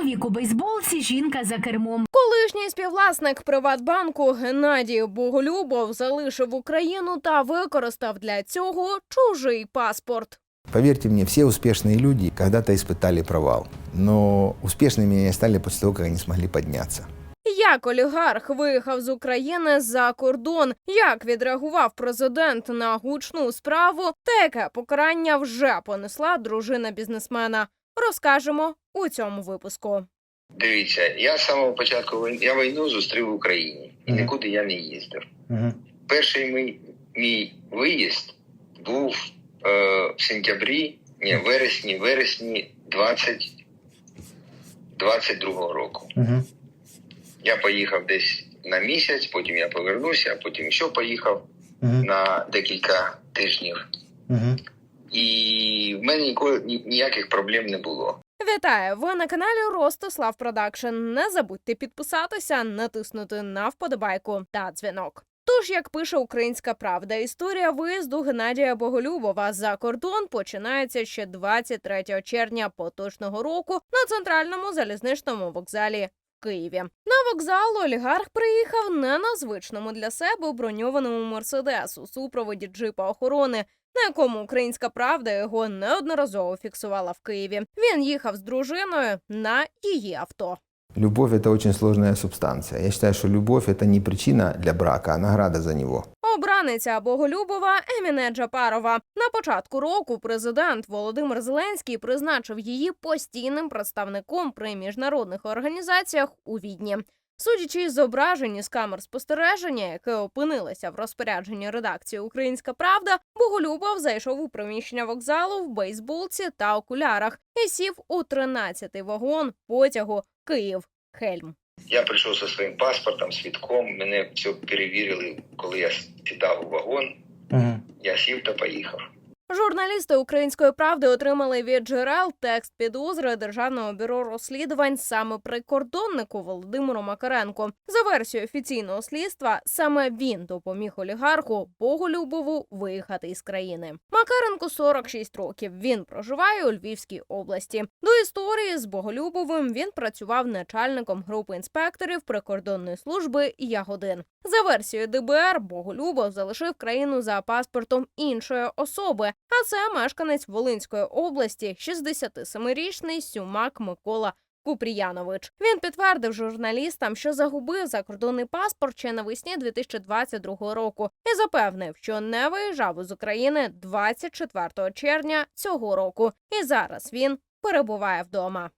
Чоловік у бейсболці, жінка за кермом. Колишній співвласник Приватбанку Геннадій Боголюбов залишив Україну та використав для цього чужий паспорт. Поверьте мне, все успешные люди когда-то испытали провал. Но успешными они стали после того, как они смогли подняться. Як олігарх виїхав з України за кордон? Як відреагував президент на гучну справу? Та яке покарання вже понесла дружина бізнесмена? Розкажемо у цьому випуску. Дивіться, я з самого початку війни я війну зустрів в Україні і нікуди я не їздив. Угу. Перший мій, мій виїзд був е, в сентябрі, ні, вересні, вересні 20, 22 року. Угу. Я поїхав десь на місяць, потім я повернувся, а потім ще поїхав Угу. на декілька тижнів. Угу. І в мене ніколи ні- ніяких проблем не було. Вітаю! Ви на каналі Ростислав Продакшн. Не забудьте підписатися, натиснути на вподобайку та дзвінок. Тож, як пише Українська Правда, історія виїзду Геннадія Боголюбова за кордон починається ще 23 червня поточного року на центральному залізничному вокзалі Києві. На вокзал олігарх приїхав не на звичному для себе броньованому мерседес у супроводі джипа охорони, на якому українська правда його неодноразово фіксувала в Києві. Він їхав з дружиною на її авто. Любовь – это очень сложная субстанция. Я считаю, что любовь – это не причина для брака, а награда за него. Обраниця Боголюбова Еміне Джапарова. На початку року президент Володимир Зеленський призначив її постійним представником при міжнародних організаціях у Відні. Судячи з зображень із камер спостереження, яке опинилося в розпорядженні редакції Українська Правда, Боголюбов зайшов у приміщення вокзалу в бейсболці та окулярах і сів у 13-й вагон потягу Київ Хельм. Я прийшов зі своїм паспортом, свідком. Мене все перевірили, коли я сідав у вагон. Угу. Я сів та поїхав. Журналісти української правди отримали від джерел текст підозри державного бюро розслідувань саме прикордоннику Володимиру Макаренку. За версією офіційного слідства, саме він допоміг олігарху Боголюбову виїхати із країни. Макаренку 46 років. Він проживає у Львівській області. До історії з Боголюбовим він працював начальником групи інспекторів прикордонної служби Ягодин. За версією ДБР, Боголюбов залишив країну за паспортом іншої особи, а це мешканець Волинської області, 67-річний Сюмак Микола Купріянович. Він підтвердив журналістам, що загубив закордонний паспорт ще навесні 2022 року, і запевнив, що не виїжджав із України 24 червня цього року, і зараз він перебуває вдома.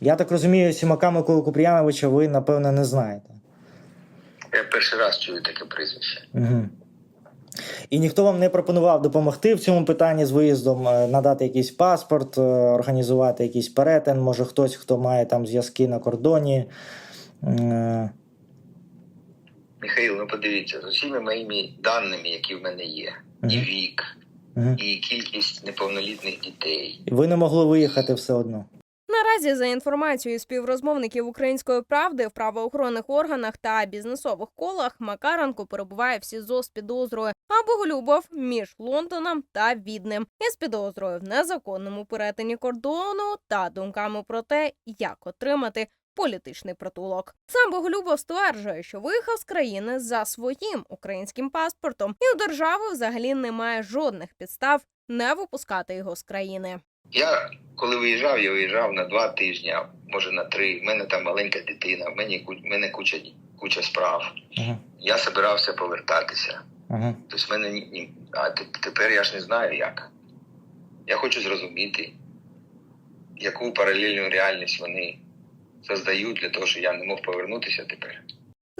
Я так розумію, Сімака Миколи Купріяновича ви, напевно, не знаєте. Я перший раз чую таке прізвище. Угу. І ніхто вам не пропонував допомогти в цьому питанні з виїздом, е, надати якийсь паспорт, е, організувати якийсь перетин, може хтось, хто має там зв'язки на кордоні. Е, Михаїл, ну подивіться, з усіма моїми даними, які в мене є, і вік, і кількість неповнолітних дітей. Ви не могли виїхати все одно. Наразі, за інформацією співрозмовників української правди в правоохоронних органах та бізнесових колах, Макаренко перебуває в СІЗО з підозрою, а Боголюбов між Лондоном та Віднем із підозрою в незаконному перетині кордону та думками про те, як отримати. Політичний притулок сам Боголюбов стверджує, що виїхав з країни за своїм українським паспортом, і у держави взагалі немає жодних підстав не випускати його з країни. Я коли виїжджав, я виїжджав на два тижні, а може на три. У мене там маленька дитина, в мене, в мене куча, куча справ. Угу. Я збирався повертатися. Угу. Тобто в мене ні, ні. А тепер я ж не знаю як. Я хочу зрозуміти, яку паралельну реальність вони создають для того, щоб я не мог повернутися тепер.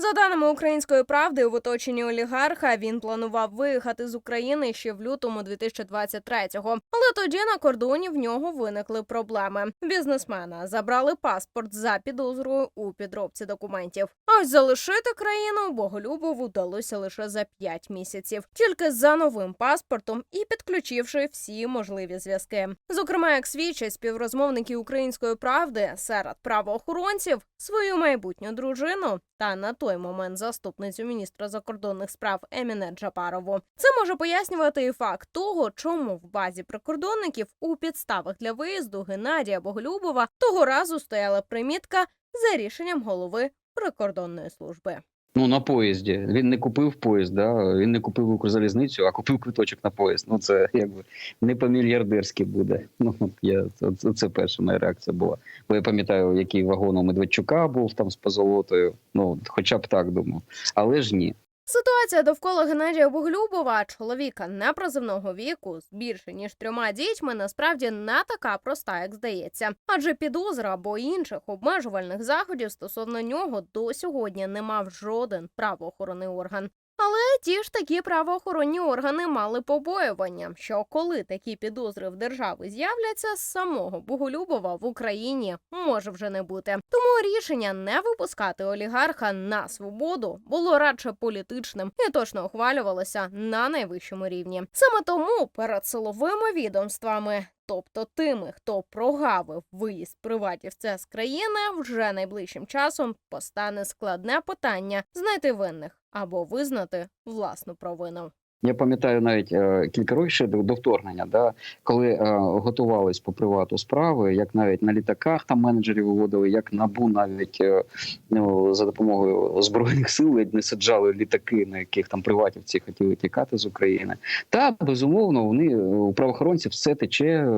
За даними української правди, в оточенні олігарха він планував виїхати з України ще в лютому 2023-го. Але тоді на кордоні в нього виникли проблеми. Бізнесмена забрали паспорт за підозрою у підробці документів. А ось залишити країну Боголюбову вдалося лише за 5 місяців, тільки за новим паспортом і підключивши всі можливі зв'язки. Зокрема, як свідчать співрозмовники української правди серед правоохоронців свою майбутню дружину та на той той момент заступницю міністра закордонних справ Еміне Джапарову. Це може пояснювати і факт того, чому в базі прикордонників у підставах для виїзду Геннадія Боголюбова того разу стояла примітка за рішенням голови прикордонної служби. Ну, на поїзді. Він не купив поїзд, да? він не купив Укрзалізницю, а купив квиточок на поїзд. Ну, це якби не по-мільярдерськи буде. Ну, я, це, це перша моя реакція була. Бо я пам'ятаю, який вагон у Медведчука був там з позолотою. Ну, хоча б так думав. Але ж ні. Ситуація довкола Геннадія Боглюбова, чоловіка непризивного віку, з більше ніж трьома дітьми, насправді не така проста, як здається. Адже підозра або інших обмежувальних заходів стосовно нього до сьогодні не мав жоден правоохоронний орган. Але ті ж такі правоохоронні органи мали побоювання, що коли такі підозри в держави з'являться, самого Боголюбова в Україні може вже не бути. Тому рішення не випускати олігарха на свободу було радше політичним і точно ухвалювалося на найвищому рівні. Саме тому перед силовими відомствами. Тобто тими, хто прогавив виїзд приватівця з країни, вже найближчим часом постане складне питання знайти винних або визнати власну провину. Я пам'ятаю навіть е, кілька років ще до, вторгнення, да, коли е, готувались по привату справи, як навіть на літаках там менеджерів виводили, як набу навіть е, ну, за допомогою збройних сил ледь не саджали літаки, на яких там приватівці хотіли тікати з України. Та безумовно, вони у правоохоронців все тече.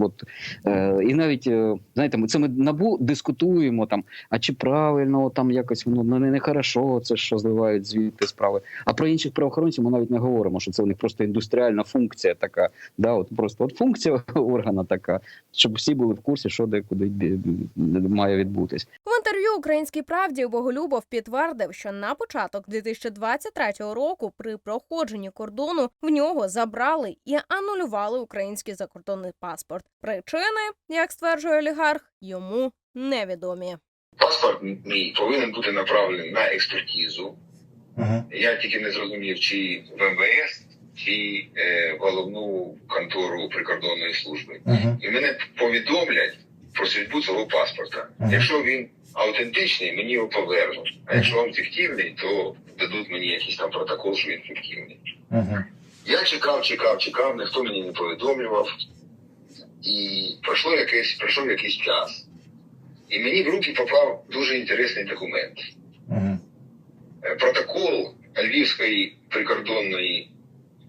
От і навіть знаєте, ми це ми набу дискутуємо там. А чи правильно там якось воно ну, не, не хорошо, це що зливають звідти справи. А про інших правоохоронців ми навіть не говоримо, що це у них просто індустріальна функція така. Да, от просто от функція органа така, щоб всі були в курсі, що де куди має відбутись. В інтерв'ю Українській правді Боголюбов підтвердив, що на початок 2023 року при проходженні кордону в нього забрали і анулювали український закордонний паспорт. Причини, як стверджує олігарх, йому невідомі. Паспорт мій повинен бути направлений на експертизу. Угу. Я тільки не зрозумів, чи в МВС, чи е, в головну контору прикордонної служби. Угу. І мене повідомлять про судьбу цього паспорта. Ага. Якщо він аутентичний, мені його повернуть. А якщо він фіктивний, то дадуть мені якийсь там протокол, що він фіктивний. Угу. Я чекав, чекав, чекав, ніхто мені не повідомлював. І пройшло якийсь, пройшов якийсь час. І мені в руки попав дуже інтересний документ. Угу. Е, Протокол Львівської прикордонної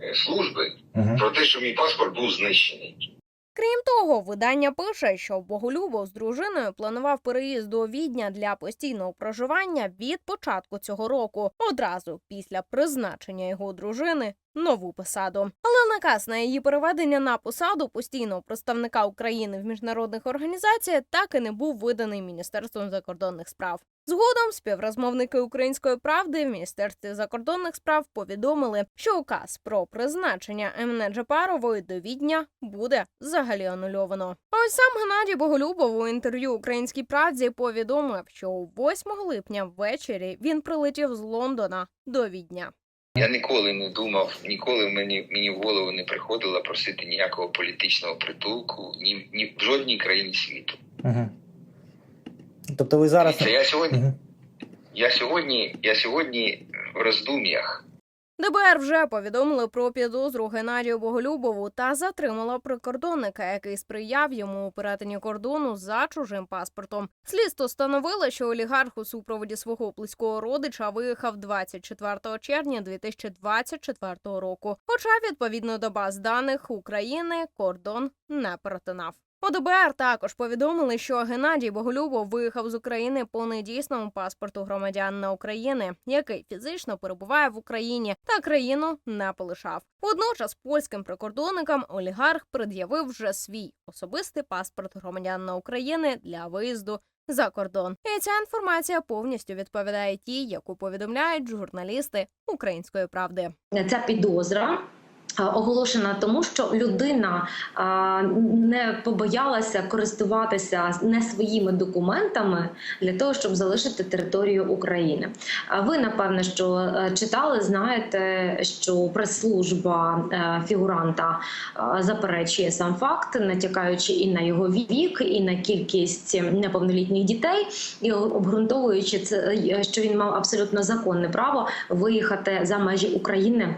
е, служби Угу. про те, що мій паспорт був знищений. Крім того, видання пише, що Боголюбов з дружиною планував переїзд до Відня для постійного проживання від початку цього року, одразу після призначення його дружини нову посаду. Але наказ на її переведення на посаду постійного представника України в міжнародних організаціях так і не був виданий Міністерством закордонних справ. Згодом співрозмовники української правди в міністерстві закордонних справ повідомили, що указ про призначення Емне Джапарової до Відня буде взагалі анульовано. А ось сам Геннадій Боголюбов у інтерв'ю українській правді повідомив, що 8 липня ввечері він прилетів з Лондона до Відня. Я ніколи не думав, ніколи мені, мені в голову не приходило просити ніякого політичного притулку ні, ні в жодній країні світу. Угу. Тобто ви зараз. Це я сьогодні, Угу. я сьогодні, я сьогодні в роздум'ях. ДБР вже повідомили про підозру Геннадію Боголюбову та затримала прикордонника, який сприяв йому у перетині кордону за чужим паспортом. Слідство встановило, що олігарх у супроводі свого близького родича виїхав 24 червня 2024 року. Хоча відповідно до баз даних України кордон не перетинав. У ДБР також повідомили, що Геннадій Боголюбов виїхав з України по недійсному паспорту громадянина України, який фізично перебуває в Україні та країну не полишав. Водночас польським прикордонникам олігарх пред'явив вже свій особистий паспорт громадянина України для виїзду за кордон. І ця інформація повністю відповідає тій, яку повідомляють журналісти української правди. ця підозра Оголошена тому, що людина не побоялася користуватися не своїми документами для того, щоб залишити територію України. А ви напевне, що е, читали, знаєте, що прес-служба е, фігуранта е, заперечує сам факт, натякаючи і на його вік, і на кількість неповнолітніх дітей, і обґрунтовуючи це, е, що він мав абсолютно законне право виїхати за межі України.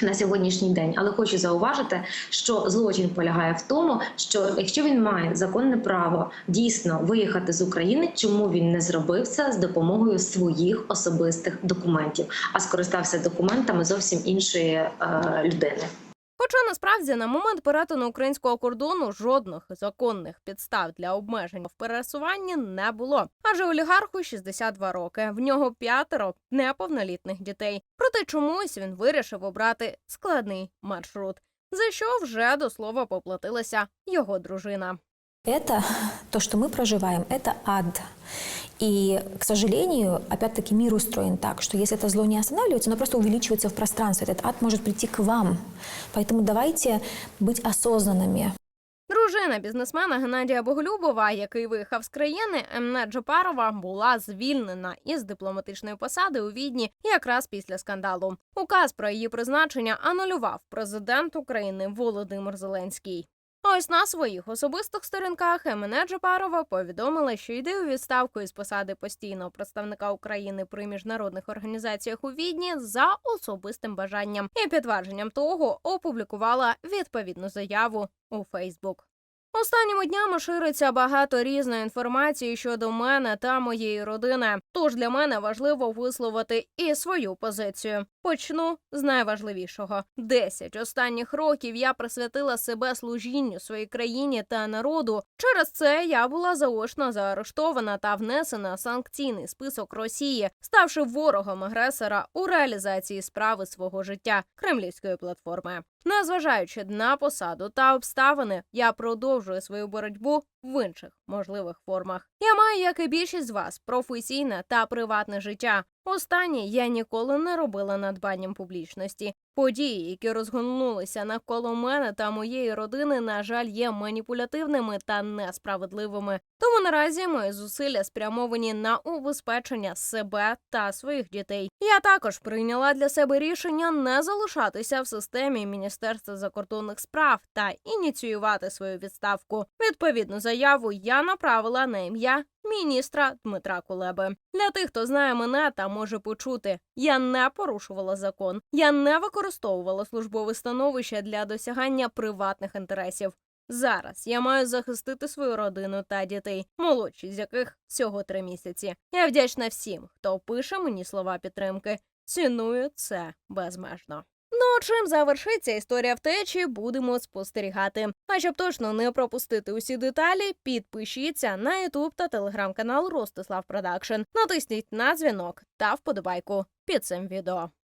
На сьогоднішній день, але хочу зауважити, що злочин полягає в тому, що якщо він має законне право дійсно виїхати з України, чому він не зробив це з допомогою своїх особистих документів, а скористався документами зовсім іншої е, людини. Хоча насправді на момент перетину українського кордону жодних законних підстав для обмежень в пересуванні не було. Адже олігарху 62 роки, в нього п'ятеро неповнолітних дітей. Проте чомусь він вирішив обрати складний маршрут, за що вже до слова поплатилася його дружина. Это то, что мы проживаем, это ад. И, к сожалению, опять-таки мир устроен так, что если это зло не останавливается, оно просто увеличивается в пространстве. Этот ад может прийти к вам. Поэтому давайте быть осознанными. Дружина бізнесмена Геннадія Боголюбова, який виїхав з країни, Емне Джапарова, була звільнена із дипломатичної посади у відні якраз після скандалу. Указ про її призначення анулював президент України Володимир Зеленський. Ось на своїх особистих сторінках Еміне Джапарова повідомила, що йде у відставку із посади постійного представника України при міжнародних організаціях у Відні за особистим бажанням і підтвердженням того опублікувала відповідну заяву у Фейсбук. Останніми днями шириться багато різної інформації щодо мене та моєї родини. Тож для мене важливо висловити і свою позицію. Почну з найважливішого: десять останніх років я присвятила себе служінню своїй країні та народу. Через це я була заочно заарештована та внесена в санкційний список Росії, ставши ворогом агресора у реалізації справи свого життя кремлівської платформи. Незважаючи на посаду та обставини, я продовжую свою боротьбу в інших можливих формах. Я маю, як і більшість з вас, професійне та приватне життя. Останнє я ніколи не робила надбанням публічності. Події, які розгорнулися навколо мене та моєї родини, на жаль, є маніпулятивними та несправедливими. Тому наразі мої зусилля спрямовані на убезпечення себе та своїх дітей. Я також прийняла для себе рішення не залишатися в системі Міністерства закордонних справ та ініціювати свою відставку. Відповідну заяву я направила на ім'я міністра Дмитра Кулеби. Для тих, хто знає мене та може почути, я не порушувала закон, я не використовувала службове становище для досягання приватних інтересів. Зараз я маю захистити свою родину та дітей, молодші з яких всього три місяці. Я вдячна всім, хто пише мені слова підтримки. Ціную це безмежно. Чим завершиться історія втечі, будемо спостерігати. А щоб точно не пропустити усі деталі, підпишіться на Ютуб та телеграм-канал Ростислав Продакшн. Натисніть на дзвінок та вподобайку під цим відео.